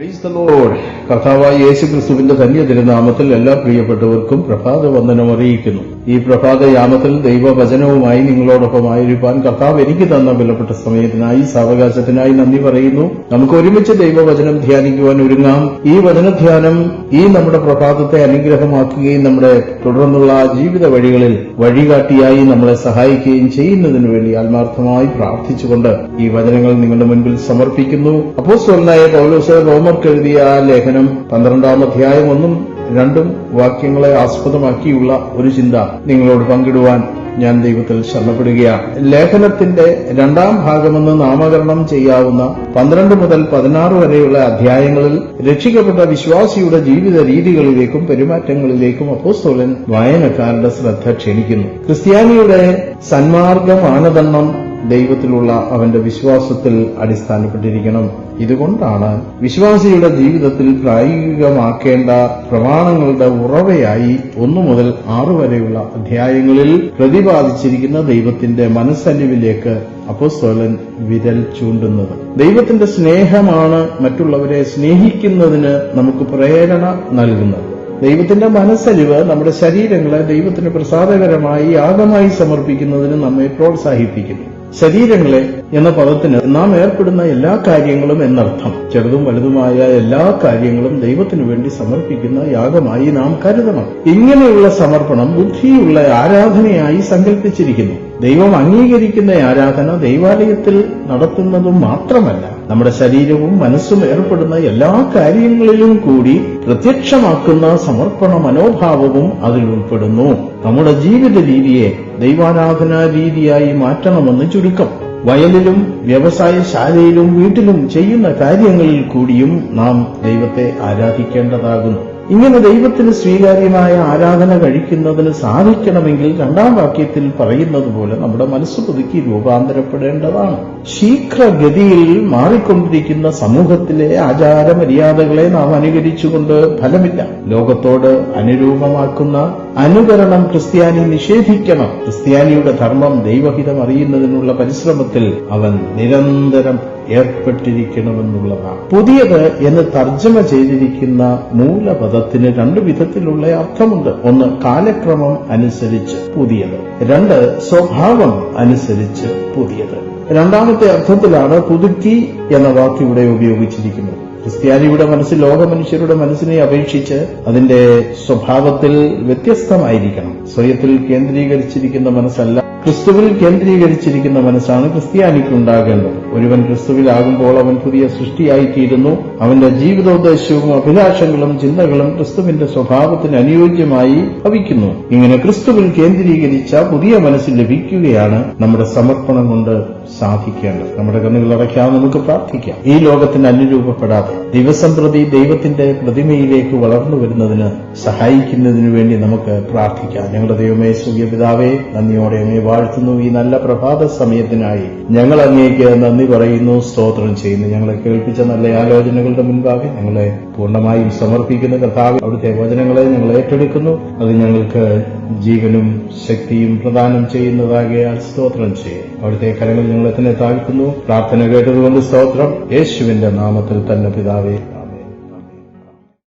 കർത്താവായ യേശു ക്രിസ്തുവിന്റെ ധന്യ തിരുനാമത്തിൽ എല്ലാ പ്രിയപ്പെട്ടവർക്കും പ്രഭാത വന്ദനം അറിയിക്കുന്നു. ഈ പ്രഭാത യാമത്തിൽ ദൈവവചനവുമായി നിങ്ങളോടൊപ്പം ആയിരിക്കാൻ കർത്താവ് എനിക്ക് തന്ന വിലപ്പെട്ട സമയത്തിനായി സാവകാശത്തിനായി നന്ദി പറയുന്നു. നമുക്ക് ഒരുമിച്ച് ദൈവവചനം ധ്യാനിക്കുവാൻ ഒരുങ്ങാം. ഈ വചനധ്യാനം ഈ നമ്മുടെ പ്രഭാതത്തെ അനുഗ്രഹമാക്കുകയും നമ്മുടെ തുടർന്നുള്ള ജീവിത വഴികളിൽ വഴികാട്ടിയായി നമ്മളെ സഹായിക്കുകയും ചെയ്യുന്നതിന് വേണ്ടി ആത്മാർത്ഥമായി പ്രാർത്ഥിച്ചുകൊണ്ട് ഈ വചനങ്ങൾ നിങ്ങളുടെ മുൻപിൽ സമർപ്പിക്കുന്നു. അപ്പോസ്തലനായ പൗലോസ് റോമർക്ക് എഴുതിയ ആ ലേഖനം പന്ത്രണ്ടാം അധ്യായം ഒന്നും രണ്ടും വാക്യങ്ങളെ ആസ്പദമാക്കിയുള്ള ഒരു ചിന്ത നിങ്ങളോട് പങ്കിടുവാൻ ഞാൻ ദൈവത്തിൽ ശരണപ്പെടുകയാണ്. ലേഖനത്തിന്റെ രണ്ടാം ഭാഗമെന്ന് നാമകരണം ചെയ്യാവുന്ന പന്ത്രണ്ട് മുതൽ പതിനാറ് വരെയുള്ള അധ്യായങ്ങളിൽ രക്ഷിക്കപ്പെട്ട വിശ്വാസിയുടെ ജീവിത രീതികളിലേക്കും പെരുമാറ്റങ്ങളിലേക്കും അപ്പോസ്തോലൻ വായനക്കാരുടെ ശ്രദ്ധ ക്ഷണിക്കുന്നു. ക്രിസ്ത്യാനിയുടെ സന്മാർഗ മാനദണ്ഡം ദൈവത്തിലുള്ള അവന്റെ വിശ്വാസത്തിൽ അടിസ്ഥാനപ്പെട്ടിരിക്കണം. ഇതുകൊണ്ടാണ് വിശ്വാസിയുടെ ജീവിതത്തിൽ പ്രായോഗികമാക്കേണ്ട പ്രമാണങ്ങളുടെ ഉറവയായി ഒന്നു മുതൽ ആറു വരെയുള്ള അധ്യായങ്ങളിൽ പ്രതിപാദിച്ചിരിക്കുന്ന ദൈവത്തിന്റെ മനസ്സലിവിലേക്ക് അപ്പോസ്തോലൻ വിരൽ ചൂണ്ടുന്നത്. ദൈവത്തിന്റെ സ്നേഹമാണ് മറ്റുള്ളവരെ സ്നേഹിക്കുന്നതിന് നമുക്ക് പ്രേരണ നൽകുന്നത്. ദൈവത്തിന്റെ മനസ്സലിവ് നമ്മുടെ ശരീരങ്ങളെ ദൈവത്തിന് പ്രസാദകരമായി യാഗമായി സമർപ്പിക്കുന്നതിന് നമ്മെ പ്രോത്സാഹിപ്പിക്കുന്നു. ശരീരങ്ങളെ എന്ന പദത്തിന് നാം ഏർപ്പെടുന്ന എല്ലാ കാര്യങ്ങളും എന്നർത്ഥം. ചെറുതും വലുതുമായ എല്ലാ കാര്യങ്ങളും ദൈവത്തിനു വേണ്ടി സമർപ്പിക്കുന്ന യാഗമായി നാം കരുതണം. ഇങ്ങനെയുള്ള സമർപ്പണം ബുദ്ധിയുള്ള ആരാധനയായി സങ്കല്പിച്ചിരിക്കുന്നു ദൈവം അംഗീകരിക്കുന്ന ആരാധന ദൈവാലയത്തിൽ നടത്തുന്നതും മാത്രമല്ല. നമ്മുടെ ശരീരവും മനസ്സും ഏർപ്പെടുന്ന എല്ലാ കാര്യങ്ങളിലും കൂടി പ്രത്യക്ഷമാക്കുന്ന സമർപ്പണ മനോഭാവവും അതിൽ ഉൾപ്പെടുന്നു. നമ്മുടെ ജീവിത രീതിയെ ദൈവാരാധനാ രീതിയായി മാറ്റണമെന്ന് ചുരുക്കം. വയലിലും വ്യവസായശാലയിലും വീട്ടിലും ചെയ്യുന്ന കാര്യങ്ങളിൽ കൂടിയും നാം ദൈവത്തെ ആരാധിക്കേണ്ടതാകുന്നു. ഇങ്ങനെ ദൈവത്തിന് സ്വീകാര്യമായ ആരാധന കഴിക്കുന്നതിന് സാധിക്കണമെങ്കിൽ രണ്ടാം വാക്യത്തിൽ പറയുന്നത് പോലെ നമ്മുടെ മനസ്സ് പുതുക്കി രൂപാന്തരപ്പെടേണ്ടതാണ്. ശീഘ്രഗതിയിൽ മാറിക്കൊണ്ടിരിക്കുന്ന സമൂഹത്തിലെ ആചാര മര്യാദകളെ നാം അനുകരിച്ചുകൊണ്ട് ഫലമില്ല. ലോകത്തോട് അനുരൂപമാക്കുന്ന അനുകരണം ക്രിസ്ത്യാനി നിഷേധിക്കണം. ക്രിസ്ത്യാനിയുടെ ധർമ്മം ദൈവഹിതം അറിയുന്നതിനുള്ള പരിശ്രമത്തിൽ അവൻ നിരന്തരം ഏർപ്പെട്ടിരിക്കണമെന്നുള്ളതാണ്. പുതിയത് എന്ന് തർജമ ചെയ്തിരിക്കുന്ന മൂലപദത്തിന് രണ്ടു വിധത്തിലുള്ള അർത്ഥമുണ്ട്. ഒന്ന് കാലക്രമം അനുസരിച്ച് പുതിയത്. രണ്ട് സ്വഭാവം അനുസരിച്ച് പുതിയത്. രണ്ടാമത്തെ അർത്ഥത്തിലാണ് പുതുക്കി എന്ന വാക്ക് ഇവിടെ ഉപയോഗിച്ചിരിക്കുന്നത്. ക്രിസ്ത്യാനിയുടെ മനസ്സ് ലോക മനുഷ്യരുടെ മനസ്സിനെ അപേക്ഷിച്ച് അതിന്റെ സ്വഭാവത്തിൽ വ്യത്യസ്തമായിരിക്കണം. സ്വയത്തിൽ കേന്ദ്രീകരിച്ചിരിക്കുന്ന മനസ്സല്ല ക്രിസ്തുവിൽ കേന്ദ്രീകരിച്ചിരിക്കുന്ന മനസ്സാണ് ക്രിസ്ത്യാനിക്ക് ഉണ്ടാകേണ്ടത് ഒരുവൻ ക്രിസ്തുവിലാകുമ്പോൾ അവൻ പുതിയ സൃഷ്ടിയായിത്തീരുന്നു. അവന്റെ ജീവിതോദ്ദേശവും അഭിലാഷങ്ങളും ചിന്തകളും ക്രിസ്തുവിന്റെ സ്വഭാവത്തിന് അനുയോജ്യമായി ഭവിക്കുന്നു. ഇങ്ങനെ ക്രിസ്തുവിൽ കേന്ദ്രീകരിച്ച പുതിയ മനസ്സ് ലഭിക്കുകയാണ് നമ്മുടെ സമർപ്പണം കൊണ്ട് സാധിക്കേണ്ടത്. നമ്മുടെ കണ്ണുകൾ അടയ്ക്കാതെ നമുക്ക് പ്രാർത്ഥിക്കാം. ഈ ലോകത്തിന് അനുരൂപപ്പെടാതെ ദിവസം പ്രതി ദൈവത്തിന്റെ പ്രതിമയിലേക്ക് വളർന്നു വരുന്നതിന് സഹായിക്കുന്നതിനു വേണ്ടി നമുക്ക് പ്രാർത്ഥിക്കാം. ഞങ്ങളുടെ ദൈവമേ സൂര്യപിതാവേ നന്ദിയോടെ അങ്ങേ വാഴ്ത്തുന്നു ഈ നല്ല പ്രഭാത സമയത്തിനായി ഞങ്ങൾ അങ്ങേക്ക് നന്ദി പറയുന്നു സ്തോത്രം ചെയ്യുന്നു. ഞങ്ങളെ കേൾപ്പിച്ച നല്ല ആലോചനകളുടെ മുൻപാകെ ഞങ്ങളെ പൂർണമായും സമർപ്പിക്കുന്ന. കർത്താവ് അവിടുത്തെ വചനങ്ങളെ ഞങ്ങൾ ഏറ്റെടുക്കുന്നു. അത് ഞങ്ങൾക്ക് ജീവനും ശക്തിയും പ്രദാനം ചെയ്യുന്നതാകയാൽ സ്തോത്രം ചെയ്യും. അവിടുത്തെ കരങ്ങൾ ഞങ്ങളെ തന്നെ താഴ്ത്തുന്നു. പ്രാർത്ഥന കേട്ടതുകൊണ്ട് സ്തോത്രം. യേശുവിന്റെ നാമത്തിൽ തന്നെ പിതാവേ